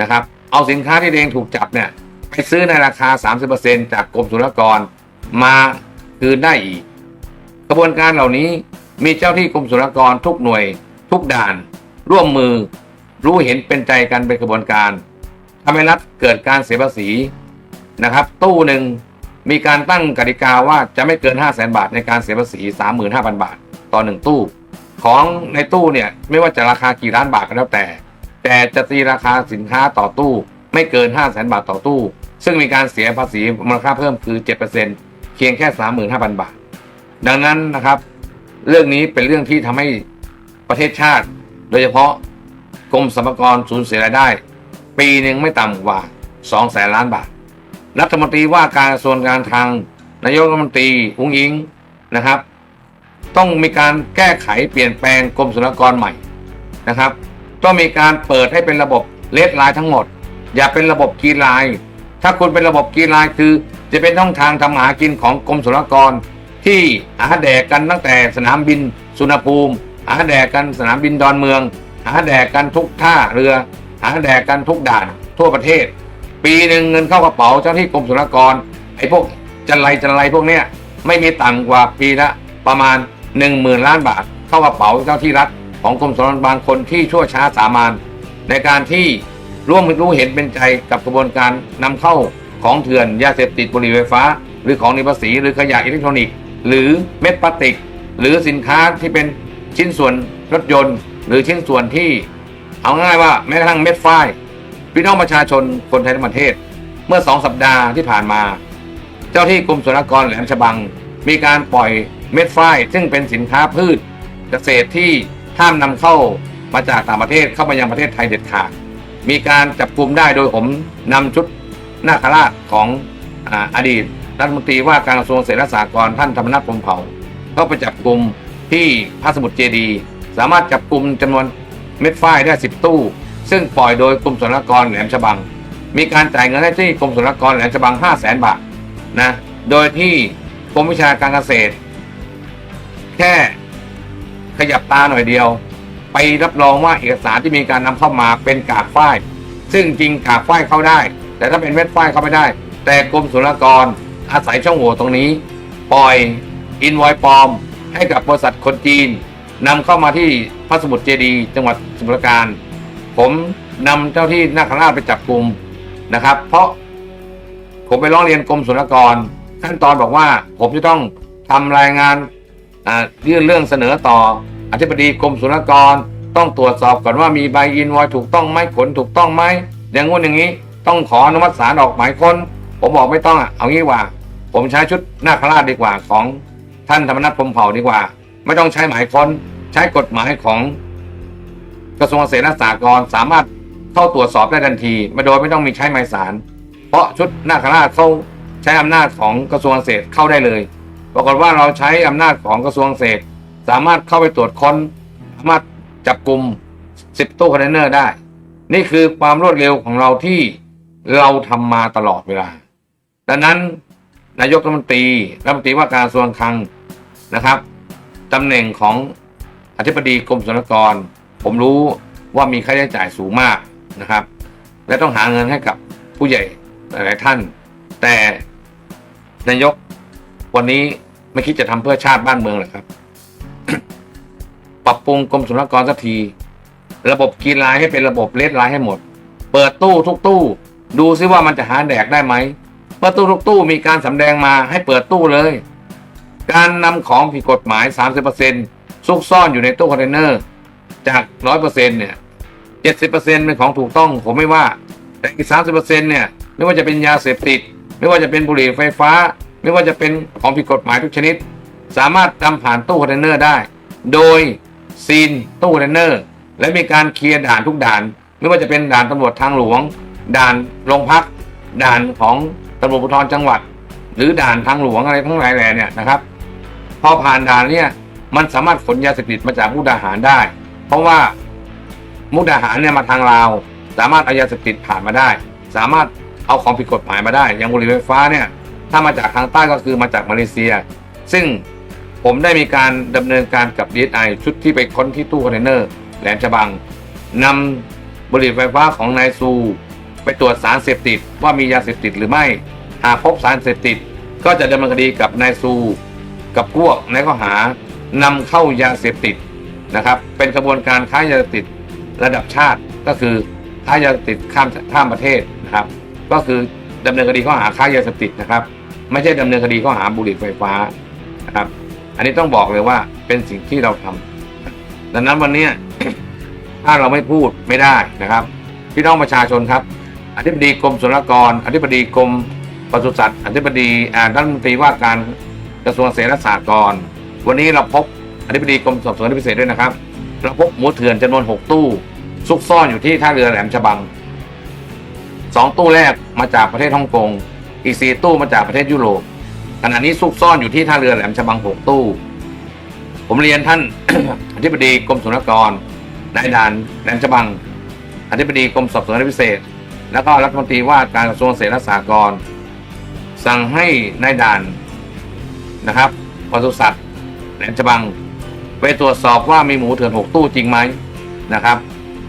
นะครับเอาสินค้าที่ตัวเองถูกจับเนี่ยไปซื้อในราคา 30%จากกรมศุลกากรมาคืนได้อีก กระบวนการเหล่านี้มีเจ้าที่กรมศุลกากรทุกหน่วย ทุกด่าน ร่วมมือรู้เห็นเป็นใจกันเป็นกระบวนการทำให้รัฐเกิดการเสียภาษีนะครับ ตู้หนึ่งมีการตั้งกติกาว่าจะไม่เกิน 5 0 0แสนบาทในการเสียภาษี 35,000 บาท ต่อหนึ่งตู้ ของในตู้เนี่ยไม่ว่าจะราคากี่ล้านบาทก็แล้วแต่ แต่จะตีราคาสินค้าต่อตู้ ไม่เกิน 5 0 0แสนบาทต่อตู้ ซึ่งมีการเสียภาษีมูลค่าเพิ่มคือ 7%เพียงแค่ 35,000 บาท ดังนั้นนะครับ เรื่องนี้เป็นเรื่องที่ทำให้ประเทศชาติ โดยเฉพาะกรมสรรพากรสูญเสียรายได้ ปีหนึ่งไม่ต่ำกว่า 2 แสนล้านบาท รัฐมนตรีว่าการกระทรวงการคลังนายกรัฐมนตรีอุ้งอิงนะครับ ต้องมีการแก้ไขเปลี่ยนแปลงกรมศุลกากรใหม่นะครับ ต้องมีการเปิดให้เป็นระบบเลดไลน์ทั้งหมด อย่าเป็นระบบกีไลน์ถ้าคุณเป็นระบบกีไลน์คือ จะเป็นช่องทางทำหากินของกรมศุลกกรที่หาแดกกันตั้งแต่สนามบิน สุนภูมิหาแดกกันสนามบินดอนเมืองหาแดกกันทุกท่าเรือหาแดกกันทุกด่านทั่วประเทศ ปีหนึ่งเงินเข้ากระเป๋าเจ้าที่กรมศุลกกรไอ้พวกจันไรจันไรพวกเนี้ยไม่มีต่ำกว่าปีละประมาณ 1 0,000 ล้านบาทเข้ากระเป๋าเจ้าที่รัฐ ของกรมศุลกากรบางคนที่ชั่วช้าสามานในการที่ร่วมรู้เห็นเป็นใจกับกระบวนการนำเข้าของเถื่อนยาเสพติดบุหรี่ไฟฟ้า หรือของในภาษีหรือขยะอิเล็กทรอนิกส์ หรือเม็ดพลาสติก หรือสินค้าที่เป็นชิ้นส่วนรถยนต์ หรือชิ้นส่วนที่ เอาง่ายว่าแม้กระทั่งเม็ดฝ้ายพี่น้องประชาชนคนไทยทั้งประเทศ เมื่อสองสัปดาห์ที่ผ่านมา เจ้าที่กรมศุลกากรแหลมฉบัง มีการปล่อยเม็ดฝ้ายซึ่งเป็นสินค้าพืชเกษตรที่ ห้ามนำเข้ามาจากต่างประเทศเข้ามายังประเทศไทยเด็ดขาด มีการจับกลุ่มได้โดยผมนำชุดนาคราชของออดีตรัฐมนตรีว่าการกระทรวงเกษตรและสหกรณ์ท่านธรรมนัฐพรมเผ่าเข้าไปจับกลุ่มที่พระสมุทรเจดี สามารถจับกลุ่มจำนวนเม็ดฝ้ายได้ 10 ตู้ ซึ่งปล่อยโดยกรมศุลกากรแหลมฉบัง มีการจ่ายเงินให้ที่กรมศุลกากรแหลมฉบัง 5 0 0แสนบาทนะโดยที่กรมวิชาการเกษตร แค่ ขยับตาหน่อยเดียว ไปรับรองว่าเอกสารที่มีการนำเข้ามาเป็นกากฝ้าย ซึ่งจริงกากฝ้ายเข้าได้ แต่ถ้าเป็นเม็ดฝ้ายเข้าไม่ได้ แต่กรมศุลกากรอาศัยช่องโหว่ตรงนี้ ปล่อยอินไวปลอม ให้กับบริษัทคนจีนนำเข้ามาที่พระสมุทรเจดีจังหวัดสมุทรปราการ ผมนำเจ้าที่นาคราชไปจับกลุ่มนะครับ เพราะผมไปร้องเรียนกรมศุลกากรขั้นตอนบอกว่าผมจะต้องทำรายงาน ยื่นเรื่องเสนอต่ออธิบดีกรมศุลกร ต้องตรวจสอบก่อนว่ามีใบอินวอยถูกต้องไหมขนถูกต้องไหมอย่างงู้นอย่างนี้ต้องขออนุมัติศาลออกหมายค้นผมบอกไม่ต้องอะเอางี้ว่า ผมใช้ชุดนาคราชดีกว่าของท่านธรรมนัฐพรมเผ่าดีกว่า ไม่ต้องใช้หมายค้นใช้กฎหมายของ กระทรวงเกษตรและสหกรณ์สามารถเข้าตรวจสอบได้ทันทีไม่โดยไม่ต้องมีใช้หมายสาร เพราะชุดนาคราชเขาใช้อำนาจของกระทรวงเกษตรเข้าได้เลย ปรากฏว่าเราใช้อำนาจของกระทรวงเกษตร สามารถเข้าไปตรวจค้นสามารถจับกลุ่ม10ตู้คอนเทนเนอร์ได้ นี่คือความรวดเร็วของเราที่เราทำมาตลอดเวลา ดังนั้นนายกรัฐมนตรีรัฐมนตรีว่าการกระทรวงคลังนะครับตำแหน่งของอธิบดีกรมศุลกากร ผมรู้ว่ามีค่าใช้จ่ายสูงมากนะครับ และต้องหาเงินให้กับผู้ใหญ่หลายท่าน แต่นายก วันนี้ไม่คิดจะทำเพื่อชาติบ้านเมืองหรอครับ ปรับปรุงกรมศุลกากรสักที ระบบกีฬาให้เป็นระบบเลดไลน์ให้หมด เปิดตู้ทุกตู้ ดูซิว่ามันจะหาแดกได้ไหมเปิดตู้ทุกตู้มีการสำแดงมาให้เปิดตู้เลย การนำของผิดกฎหมาย 30%ซุกซ่อนอยู่ในตู้คอนเทนเนอร์ จาก 100%เนี่ย 70%เป็นของถูกต้องผมไม่ว่า แต่อีก 30%เนี่ยไม่ว่าจะเป็นยาเสพติด ไม่ว่าจะเป็นบุหรี่ไฟฟ้า ไม่ว่าจะเป็นของผิดกฎหมายทุกชนิด สามารถนำผ่านตู้คอนเทนเนอร์ได้ โดยซีนตู้คอนเทนเนอร์ และมีการเคลียร์ด่านทุกด่าน ไม่ว่าจะเป็นด่านตำรวจทางหลวง ด่านโรงพัก ด่านของตำรวจภูธรจังหวัด หรือด่านทางหลวงอะไรทั้งหลายแหล่เนี่ยนะครับ พอผ่านด่านเนี่ยมันสามารถขนยาเสพติดมาจากมุกดาหารได้ เพราะว่ามุกดาหารเนี่ยมาทางลาว สามารถเอายาเสพติดผ่านมาได้ สามารถเอาของผิดกฎหมายมาได้ อย่างบุหรี่ไฟฟ้าเนี่ย ถ้ามาจากทางใต้ก็คือมาจากมาเลเซีย ซึ่งผมได้มีการดำเนินการกับ DSI ชุดที่ไปค้นที่ตู้คอนเทนเนอร์แหลมฉบังนำบุหรี่ไฟฟ้าของนายซู ไปตรวจสารเสพติดว่ามียาเสพติดหรือไม่ หากพบสารเสพติด ก็จะดำเนินคดีกับนายซู กับพวกในข้อหานำเข้ายาเสพติดนะครับ เป็นกระบวนการค้ายาเสพติดระดับชาติก็คือค้ายาเสพติดข้ามข้ามประเทศนะครับ ก็คือดำเนินคดีข้อหาค้ายาเสพติดนะครับ ไม่ใช่ดำเนินคดีข้อหาบุหรี่ไฟฟ้านะครับ อันนี้ต้องบอกเลยว่าเป็นสิ่งที่เราทำดังนั้นวันนี้ถ้าเราไม่พูดไม่ได้นะครับ พี่น้องประชาชนครับ อธิบดีกรมศุลกากร อธิบดีกรมปศุสัตว์ อธิบดีอ่ารัฐมนตรีว่าการกระทรวงเกษตรและสหกร วันนี้เราพบอธิบดีกรมสอบสวนพิเศษด้วยนะครับ เราพบหมูเถื่อนจำนวน 6 ตู้ซุกซ่อนอยู่ที่ท่าเรือแหลมฉบังสองตู้แรกมาจากประเทศฮ่องกง อีกสี่ตู้มาจากประเทศยุโรปขณะนี้ซุกซ่อนอยู่ที่ท่าเรือแหลมฉบัง 6 ตู้ ผมเรียนท่าน อธิบดีกรมศุลกากรนายด่านแหลมฉบัง อธิบดีกรมสอบสวนพิเศษ แล้วก็รัฐมนตรีว่าการกระทรวงเกษตรและสหกรณ์สั่งให้นายด่านนะครับปศุสัตว์แหลมฉบัง ไปตรวจสอบว่ามีหมูเถื่อนหกตู้จริงไหมนะครับ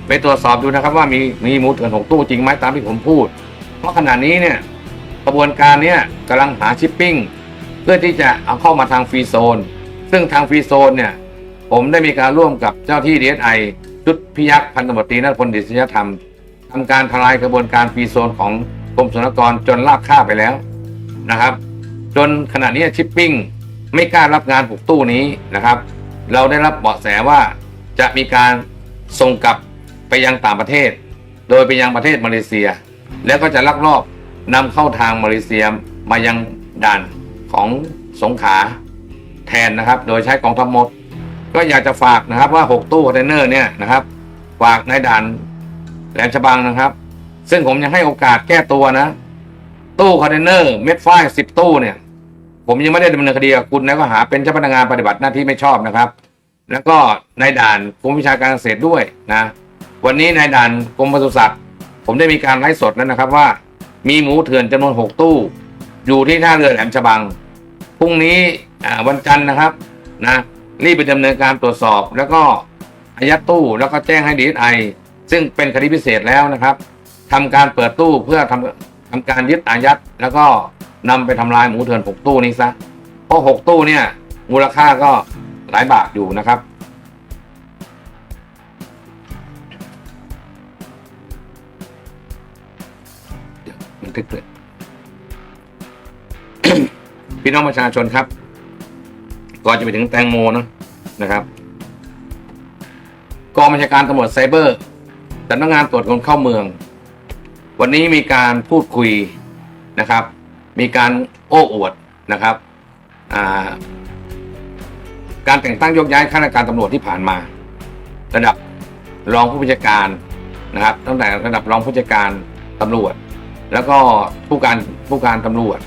ไปตรวจสอบดูนะครับว่ามีมีหมูเถื่อนหกตู้จริงไหมตามที่ผมพูด เพราะขณะนี้เนี่ย ระบวนการเนี้ยกำลังหาชิปปิ้งเพื่อที่จะเอาเข้ามาทางฟรีโซน ซึ่งทางฟรีโซนเนี่ยผมได้มีการร่วมกับเจ้าที่ดีเอสไอชุดพิยักษ์พันตำรวจตรีนัทพลดิษยธรรมทำการทลายกระบวนการฟรีโซนของกรมศุลกากรจนลากค่าไปแล้วนะครับ จนขณะนี้ชิปปิ้งไม่กล้ารับงานผูกตู้นี้นะครับ เราได้รับเบาะแสว่าจะมีการส่งกลับไปยังต่างประเทศ โดยไปยังประเทศมาเลเซีย แล้วก็จะลักลอบ นำเข้าทางมาเลเซียมายังด่านของสงขาแทนนะครับ โดยใช้กองทัพมด ก็อยากจะฝากนะครับว่า 6 ตู้คอนเทนเนอร์เนี่ยนะครับ ฝากในด่านแหลมฉบังนะครับ ซึ่งผมยังให้โอกาสแก้ตัวนะ ตู้คอนเทนเนอร์เม็ดฝ้ายสิบตู้เนี่ย ผมยังไม่ได้ดำเนินคดีกับคุณนะก็หาเป็นเจ้าพนักงานปฏิบัติหน้าที่ไม่ชอบนะครับ แล้วก็ในด่านกรมวิชาการเกษตรด้วยนะ วันนี้ในด่านกรมปศุสัตว์ ผมได้มีการไลฟ์สดแล้วนะครับว่า มีหมูเถื่อนจำนวนหกตู้ อยู่ที่ท่าเรือแหลมฉบังพรุ่งนี้วันจันทร์นะครับนะรีบไปดำเนินการตรวจสอบ แล้วก็อายัดตู้แล้วก็แจ้งให้ดีไอซึ่งเป็นคดีพิเศษแล้วนะครับทำการเปิดตู้เพื่อทำทำการยึดอายัดแล้วก็นำไปทำลายหมูเถื่อนหกตู้นี้ซะเพราะหกตู้เนี่ยมูลค่าก็หลายบาทอยู่นะครับ ทึกเลยพี่น้องประชาชนครับ ก่อนจะไปถึงแตงโมนะนะครับ กองบัญชาการตำรวจไซเบอร์สำนักงานตรวจคนเข้าเมือง วันนี้มีการพูดคุยนะครับ มีการโอ้อวดนะครับาการแต่งตั้งยกย้ายข้าราชการตำรวจที่ผ่านมา ระดับรองผู้บัญชาการนะครับ ตั้งแต่ระดับรองผู้บัญชาการตำรวจ แล้วก็ผู้การผู้การตำรวจ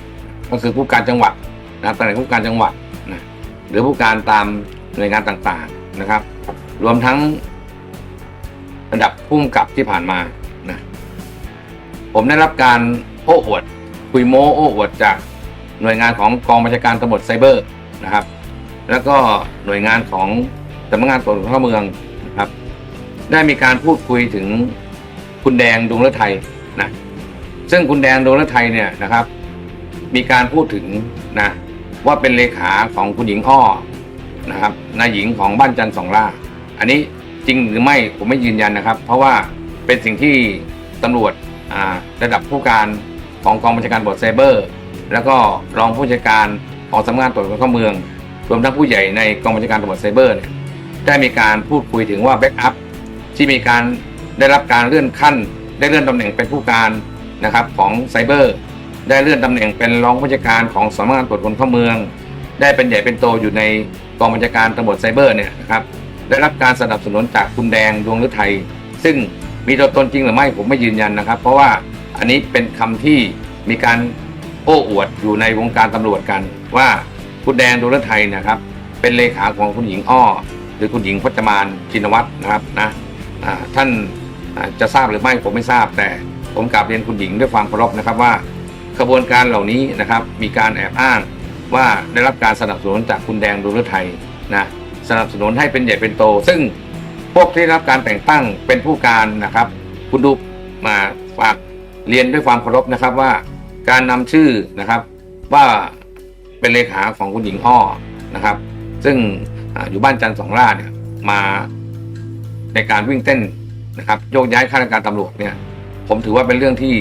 ก็คือผู้การจังหวัดนะครับตำแหน่งผู้การจังหวัดนะหรือผู้การตามหน่วยงานต่างๆนะครับ รวมทั้งระดับผู้กำกับที่ผ่านมานะผมได้รับการโอ้อวดคุยโม้โอ้อวดจากหน่วยงานของกองบัญชาการตำรวจไซเบอร์นะครับ แล้วก็หน่วยงานของสำนักงานตรวจเข้าเมืองนะครับ ได้มีการพูดคุยถึงคุณแดงดวงฤทัย ซึ่งคุณแดงดวงฤทัยเนี่ยนะครับ มีการพูดถึงนะว่าเป็นเลขาของคุณหญิงอ้อนะครับนายหญิงของบ้านจันทร์สองล่า อันนี้จริงหรือไม่ผมไม่ยืนยันนะครับ เพราะว่าเป็นสิ่งที่ตำรวจระดับผู้การของกองบัญชาการตำรวจไซเบอร์ แล้วก็รองผู้บัญชาการของสำนักงานตรวจคนเข้าเมือง รวมทั้งผู้ใหญ่ในกองบัญชาการตำรวจไซเบอร์เนี่ยได้มีการพูดคุยถึงว่าแบ็กอัพที่มีการได้รับการเลื่อนขั้น ได้เลื่อนตำแหน่งเป็นผู้การ นะครับของไซเบอร์ ได้เลื่อนตำแหน่งเป็นรองผู้จัดการของสำนักงานตรวจคนเข้าเมือง ได้เป็นใหญ่เป็นโตอยู่ในกองบัญชาการตำรวจไซเบอร์เนี่ยนะครับได้รับการสนับสนุนจากคุณแดงดวงฤทัยซึ่งมีตัวตนจริงหรือไม่ผมไม่ยืนยันนะครับ เพราะว่าอันนี้เป็นคำที่มีการโอ้อวดอยู่ในวงการตำรวจกัน ว่าคุณแดงดวงฤทัยนะครับ เป็นเลขาของคุณหญิงอ้อ หรือคุณหญิงพจมานชินวัตรนะครับนะท่านจะทราบหรือไม่ผมไม่ทราบแต่ ผมกราบเรียนคุณหญิงด้วยความเคารพนะครับว่ากระบวนการเหล่านี้นะครับมีการแอบอ้างว่าได้รับการสนับสนุนจากคุณแดงดวงฤทัยนะสนับสนุนให้เป็นใหญ่เป็นโต ซึ่งพวกที่รับการแต่งตั้งเป็นผู้การนะครับ คุณดูมาฝากเรียนด้วยความเคารพนะครับว่าการนำชื่อนะครับว่าเป็นเลขาของคุณหญิงอ้อนะครับ ซึ่งออยู่บ้านจันทร์สองล่าเนี่ยมาในการวิ่งเต้นนะครับโยกย้ายข้าราชการตำรวจเนี่ย ผมถือว่าเป็นเรื่องที่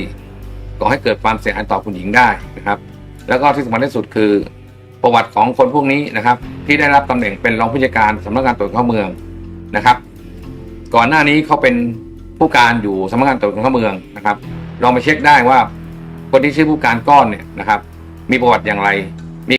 ก่อให้เกิดความเสียหายต่อคุณหญิงได้นะครับ แล้วก็ที่สำคัญที่สุดคือประวัติของคนพวกนี้นะครับ ที่ได้รับตำแหน่งเป็นรองผู้จัดการสำนักงานตรวจคนเข้าเมืองนะครับ ก่อนหน้านี้เขาเป็นผู้การอยู่สำนักงานตรวจคนเข้าเมืองนะครับลองไปเช็คได้ว่า คนที่ชื่อผู้การก้อนเนี่ยนะครับ มีประวัติอย่างไร